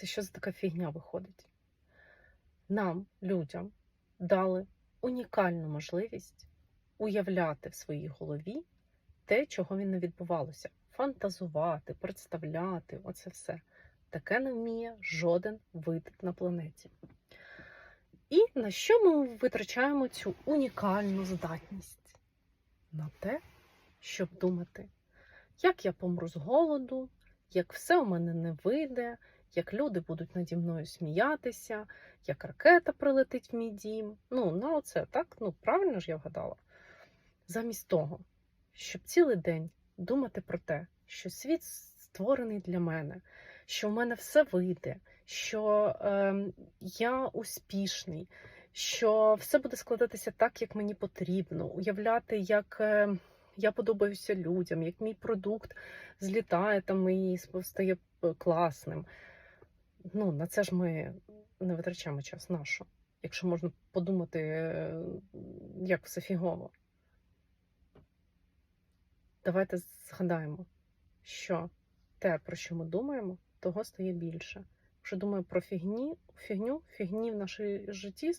Це що за така фігня виходить? Нам, людям, дали унікальну можливість уявляти в своїй голові те, чого він не відбувалося. Фантазувати, представляти оце все. Таке не вміє жоден вид на планеті. І на що ми витрачаємо цю унікальну здатність? На те, щоб думати, як я помру з голоду, як все у мене не вийде, як люди будуть наді мною сміятися, як ракета прилетить в мій дім. Ну, на оце, так? Ну, правильно ж я вгадала. Замість того, щоб цілий день думати про те, що світ створений для мене, що в мене все вийде, що е, я успішний, що все буде складатися так, як мені потрібно, уявляти, як е, я подобаюся людям, як мій продукт злітає там і стає е, класним. Ну, на це ж ми не витрачаємо час нашу, якщо можна подумати, е, як все фігово. Давайте згадаємо, що те, про що ми думаємо, того стає більше. Якщо думаю про фігні, фігню, фігні в нашій житті